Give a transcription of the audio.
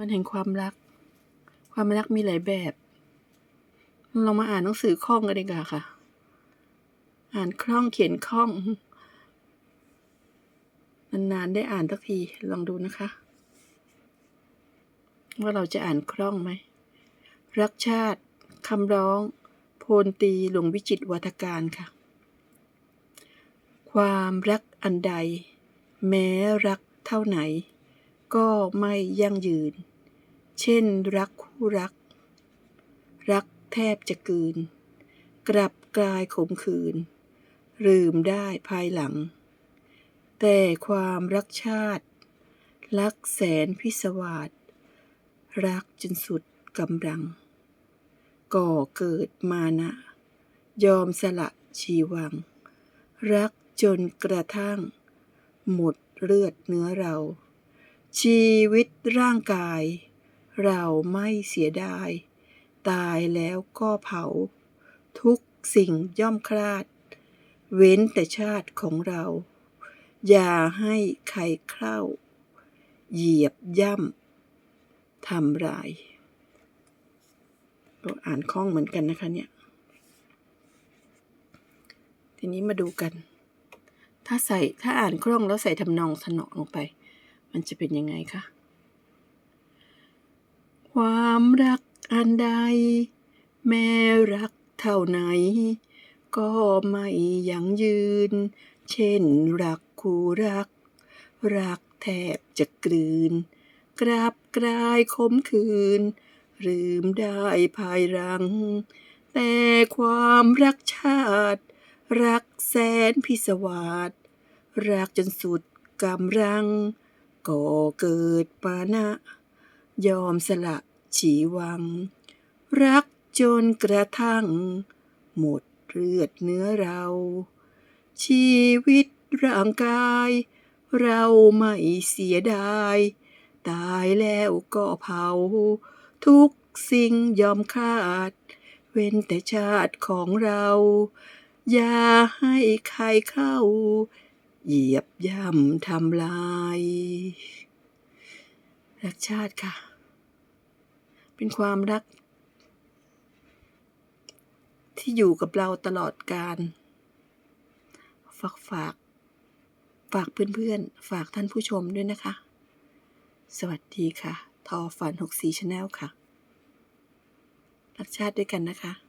วันแห่งความรัก ความรักมีหลายแบบเรามาอ่านหนังสือคล่องกันดีกว่าค่ะ อ่านคล่องเขียนคล่องนานๆได้อ่านสักทีลองดูนะคะ ว่าเราจะอ่านคล่องไหม รักชาติคำร้อง โพลตีหลวงวิจิตรวัฒการค่ะ ความรักอันใด แม้รักเท่าไหน ก็ไม่ยั่งยืน เช่น รักคู่รัก รักแทบจะกืน กลับกลายขมขื่นลืมได้ภายหลัง แต่ความรักชาติ รักแสนพิศวาสรักจนสุดกำลัง ก่อเกิดมานะ ยอมสละชีวัง รักจนกระทั่ง หมดเลือดเนื้อเรา ชีวิตร่างกาย เราไม่เสียดาย ตายแล้วก็เผา ทุกสิ่งย่อมคลาด เว้นแต่ชาติของเรา อย่าให้ใครเข้า เหยียบย่ำทำลายก็อ่านคล่องเหมือนกันนะคะเนี่ย ทีนี้มาดูกัน ถ้าใส่ถ้าอ่านคล่องแล้วใส่ทำนองสนอลงไป มันจะเป็นยังไงคะ ความรักอันใด แม้รักเท่าไหน ก็ไม่ยั่งยืน เช่นรักคู่รัก รักแทบจะกลืน กราบกลายขมคืน ลืมได้ภายหลัง แต่ความรักชาติ รักแสนพิศวาสรักจนสุดกำลังก่อเกิดปานะ ยอมสละ ชีวัง รักจนกระทั่ง หมดเลือดเนื้อเรา ชีวิตร่างกาย เราไม่เสียดาย ตายแล้วก็เผา ทุกสิ่งยอมคาด เว้นแต่ชาติของเรา อย่าให้ใครเข้า เหยียบย่ำทำลาย รักชาติค่ะ เป็นความรัก ที่อยู่กับเราตลอดการ ฝากฝาก ฝากเพื่อนๆ ฝากท่านผู้ชมด้วยนะคะ สวัสดีค่ะ ทอฝัน 64ชาแนลค่ะ รักชาติด้วยกันนะคะ